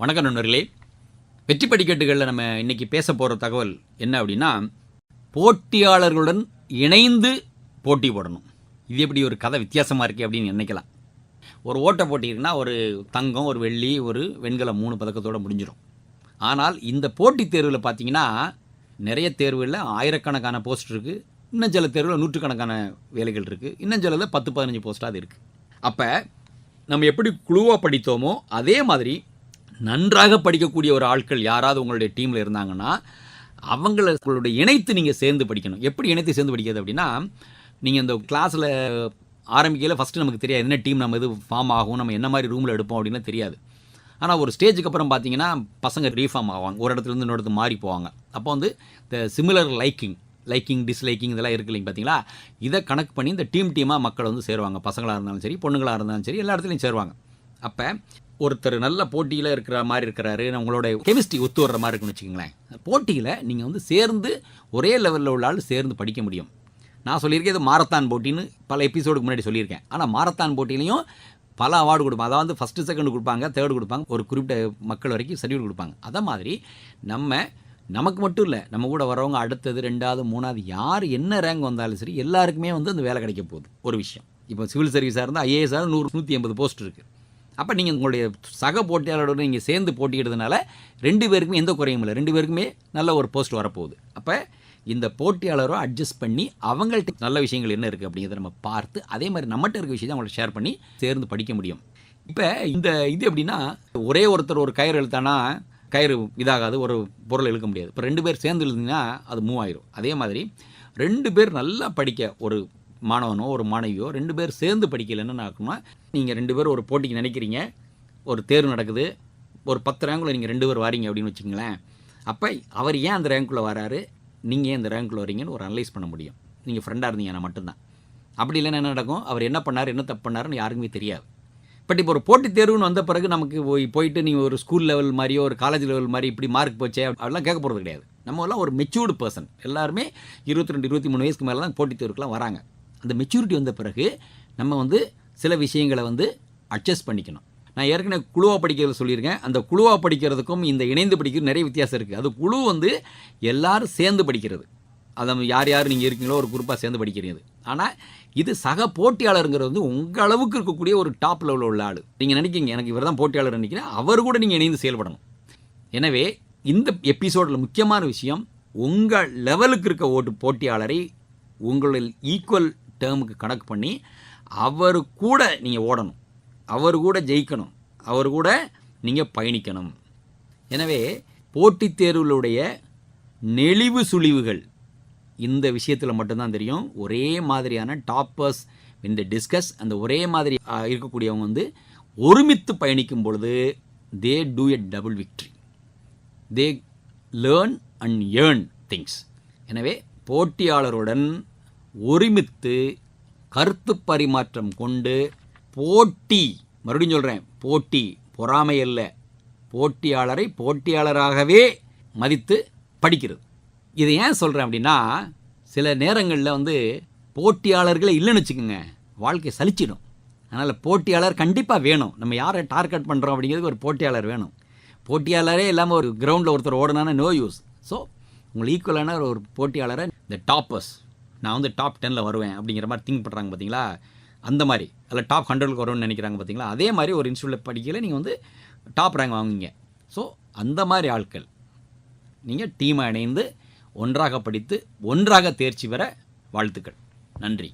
வணக்கம் நண்பர்களே. வெற்றி படிக்கட்டுகளில் நம்ம இன்றைக்கி பேச போகிற தகவல் என்ன அப்படின்னா போட்டியாளர்களுடன் இணைந்து போட்டி போடணும். இது எப்படி ஒரு கதை வித்தியாசமாக இருக்குது அப்படின்னு நினைக்கலாம். ஒரு ஓட்ட போட்டி இருக்குன்னா ஒரு தங்கம் ஒரு வெள்ளி ஒரு வெண்கலம் மூணு பதக்கத்தோடு முடிஞ்சிடும் ஆனால் இந்த போட்டித் தேர்வில் பார்த்தீங்கன்னா நிறைய தேர்வுகளில் ஆயிரக்கணக்கான போஸ்ட் இருக்குது இன்னும் சில தேர்வில் நூற்றுக்கணக்கான வேலைகள் இருக்குது இன்னும் சிலதில் பத்து பதினஞ்சு போஸ்ட்டாக அது இருக்குது அப்போ நம்ம எப்படி குழுவாக படித்தோமோ அதே மாதிரி நன்றாக படிக்கக்கூடிய ஒரு ஆட்கள் யாராவது உங்களுடைய டீமில் இருந்தாங்கன்னா அவங்கள உங்களுடைய இணைத்து நீங்கள் சேர்ந்து படிக்கணும். எப்படி இணைத்து சேர்ந்து படிக்கிறது அப்படின்னா நீங்கள் இந்த கிளாஸில் ஆரம்பிக்கையில் ஃபஸ்ட்டு நமக்கு தெரியாது என்ன டீம் நம்ம இது ஃபார்ம் ஆகும் நம்ம என்ன மாதிரி ரூமில் எடுப்போம் அப்படின்னு தெரியாது. ஆனால் ஒரு ஸ்டேஜுக்கு அப்புறம் பார்த்தீங்கன்னா பசங்க ரீஃபார்ம் ஆவாங்க. ஒரு இடத்துல இருந்து இன்னொரு இடத்துக்கு மாறி போவாங்க. அப்போ வந்து இந்த சிமிலர் லைக்கிங் லைக்கிங் டிஸ்லைக்கிங் இதெல்லாம் இருக்கு இல்லைங்க பார்த்தீங்களா இதை கணக்கு பண்ணி இந்த டீம் டீமாக மக்கள் வந்து சேருவாங்க. பசங்களாக இருந்தாலும் சரி பொண்ணுங்களாக இருந்தாலும் சரி எல்லா இடத்துலையும் சேருவாங்க. அப்போ ஒருத்தர் நல்ல போட்டியில் இருக்கிற மாதிரி இருக்கிறாரு. உங்களோட கெமிஸ்ட்ரி ஒத்து வர்ற மாதிரி இருக்குன்னு வச்சுக்கோங்களேன். போட்டியில் நீங்கள் வந்து சேர்ந்து ஒரே லெவலில் உள்ள ஆள் சேர்ந்து படிக்க முடியும். நான் சொல்லியிருக்கேன் இது மாரத்தான் போட்டின்னு பல எபிசோடுக்கு முன்னாடி சொல்லியிருக்கேன். ஆனால் மாரத்தான் போட்டியிலையும் பல அவார்டு கொடுப்பாங்க. அதாவது ஃபஸ்ட்டு செகண்ட் கொடுப்பாங்க தேர்டு கொடுப்பாங்க. ஒரு குறிப்பிட்ட மக்கள் வரைக்கும் சர்டிஃபிகேட் கொடுப்பாங்க. அதே மாதிரி நம்ம நமக்கு மட்டும் இல்லை நம்ம கூட வரவங்க அடுத்தது ரெண்டாவது மூணாவது யார் என்ன ரேங்க் வந்தாலும் சரி எல்லாருக்குமே வந்து அந்த வேலை கிடைக்க போகுது. ஒரு விஷயம். இப்போ சிவில் சர்வீஸாக இருந்தால் ஐஏஎஸ்ஸாக நூறு நூற்றி எண்பது போஸ்ட் இருக்குது அப்போ நீங்கள் உங்களுடைய சக போட்டியாளரோட நீங்கள் சேர்ந்து போட்டியிடுறதுனால ரெண்டு பேருக்குமே எந்த குறையும் இல்லை. ரெண்டு பேருக்குமே நல்ல ஒரு போஸ்ட் வரப்போகுது. அப்போ இந்த போட்டியாளரோ அட்ஜஸ்ட் பண்ணி அவங்கள்ட்ட நல்ல விஷயங்கள் என்ன இருக்குது அப்படிங்கிறத நம்ம பார்த்து அதே மாதிரி நம்மகிட்ட இருக்க விஷயத்தை அவங்கள்ட்ட ஷேர் பண்ணி சேர்ந்து படிக்க முடியும். இப்போ இந்த இது எப்படின்னா ஒரே ஒருத்தர் ஒரு கயிறு இழுத்தானா கயிறு இதாகாது ஒரு பொருள் இழுக்க முடியாது. இப்போ ரெண்டு பேர் சேர்ந்து இழுந்தீங்கன்னா அது மூவ் ஆயிரும். அதே மாதிரி ரெண்டு பேர் நல்லா படிக்க ஒரு மாணவனோ ஒரு மாணவியோ ரெண்டு பேர் சேர்ந்து படிக்கலைன்னு ஆகணும்னா நீங்கள் ரெண்டு பேர் ஒரு போட்டிக்கு நினைக்கிறீங்க ஒரு தேர்வு நடக்குது ஒரு பத்து ரேங்கில் நீங்கள் ரெண்டு பேர் வாரீங்க அப்படின்னு வச்சுங்களேன் அப்போ அவர் ஏன் அந்த ரேங்க்குள்ளே வராரு? நீங்கள் ஏன் இந்த ரேங்க்குள்ளே வரீங்கன்னு ஒரு அனலைஸ் பண்ண முடியும். நீங்கள் ஃப்ரெண்டாக இருந்தீங்கன்னா மட்டும்தான். அப்படி இல்லைன்னா என்ன நடக்கும்? அவர் என்ன பண்ணார் என்ன தப்பு பண்ணாருன்னு யாருக்குமே தெரியாது. பட் இப்போ ஒரு போட்டித் தேர்வுன்னு வந்த பிறகு நமக்கு போய் போயிட்டு நீங்கள் ஒரு ஸ்கூல் லெவல் மாதிரியோ ஒரு காலேஜ் லெவல் மாதிரி இப்படி மார்க் போச்சே அப்படிலாம் கேட்க போகிறது கிடையாது. நம்ம எல்லாம் ஒரு மெச்சூர்டு பர்சன் எல்லாருமே இருபத்தி ரெண்டு இருபத்தி மூணு வயசுக்கு மேலே தான் போட்டித் தேர்வுக்குலாம் வராங்க. அந்த மெச்சூரிட்டி வந்த பிறகு நம்ம வந்து சில விஷயங்களை வந்து அட்ஜஸ்ட் பண்ணிக்கணும். நான் ஏற்கனவே குழுவாக படிக்கிறது சொல்லியிருக்கேன். அந்த குழுவாக படிக்கிறதுக்கும் இந்த இணைந்து படிக்கிறது நிறைய வித்தியாசம் இருக்குது அது குழு வந்து எல்லாரும் சேர்ந்து படிக்கிறது. அதை யார் யார் நீங்கள் இருக்கீங்களோ ஒரு குரூப்பாக சேர்ந்து படிக்கிறீங்க ஆனால் இது சக போட்டியாளருங்கிறது வந்து உங்கள் அளவுக்கு இருக்கக்கூடிய ஒரு டாப் லெவலில் உள்ள ஆள். நீங்கள் நினைக்கிங்க எனக்கு இவர் தான் போட்டியாளர் நினைக்கிறேன். அவர் கூட நீங்கள் இணைந்து செயல்படணும். எனவே இந்த எபிசோடில் முக்கியமான விஷயம் உங்கள் லெவலுக்கு இருக்க ஓட்டு போட்டியாளரை உங்களில் ஈக்குவல் டேர்முக்கு கணக்கு பண்ணி அவர் கூட நீங்கள் ஓடணும். அவர் கூட ஜெயிக்கணும். அவர் கூட நீங்கள் பயணிக்கணும். எனவே போட்டித் தேர்வுகளுடைய நெளிவு சுழிவுகள் இந்த விஷயத்தில் மட்டும்தான் தெரியும். ஒரே மாதிரியான டாப்பர்ஸ் இந்த டிஸ்கஸ் அந்த ஒரே மாதிரி இருக்கக்கூடியவங்க வந்து ஒருமித்து பயணிக்கும் பொழுது they do a double victory they learn and earn things எனவே போட்டியாளருடன் ஒருமித்து கருத்து பரிமாற்றம் கொண்டு போட்டி மறுபடியும் சொல்கிறேன் போட்டி பொறாமை அல்ல போட்டியாளரை போட்டியாளராகவே மதித்து படிக்கிறது. இதை ஏன் சொல்கிறேன் அப்படின்னா சில நேரங்களில் வந்து போட்டியாளர்களே இல்லைன்னு வச்சுக்கோங்க வாழ்க்கை சலிச்சிடும். அதனால் போட்டியாளர் கண்டிப்பாக வேணும். நம்ம யாரை டார்கெட் பண்ணுறோம் அப்படிங்கிறதுக்கு ஒரு போட்டியாளர் வேணும். போட்டியாளரே இல்லாமல் ஒரு கிரவுண்டில் ஒருத்தர் ஓடனான நோ யூஸ் ஸோ உங்களுக்கு ஈக்குவலான ஒரு போட்டியாளரை இந்த டாப்பர்ஸ் நான் வந்து டாப் டெனில் வருவேன் அப்படிங்கிற மாதிரி திங்க் பண்ணுறாங்க பார்த்தீங்களா அந்த மாதிரி. அதில் டாப் ஹண்ட்ரடுக்கு வரும்னு நினைக்கிறாங்க பார்த்தீங்களா அதே மாதிரி ஒரு இன்ஸ்டியூட்டில் படிக்கல நீங்கள் வந்து டாப் ரேங்க் வாங்குவீங்க. ஸோ அந்த மாதிரி ஆட்கள் நீங்கள் டீமை இணைந்து ஒன்றாக படித்து ஒன்றாக தேர்ச்சி பெற வாழ்த்துக்கள். நன்றி.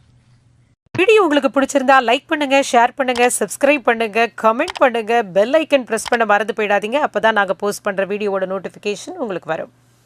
வீடியோ உங்களுக்கு பிடிச்சிருந்தா லைக் பண்ணுங்க ஷேர் பண்ணுங்க சப்ஸ்கிரைப் பண்ணுங்க கமெண்ட் பண்ணுங்க பெல் ஐக்கன் ப்ரெஸ் பண்ண மறந்து போயிடாதீங்க. அப்பதான் நாங்கள் போஸ்ட் பண்ணுற வீடியோவோட நோட்டிஃபிகேஷன் உங்களுக்கு வரும்.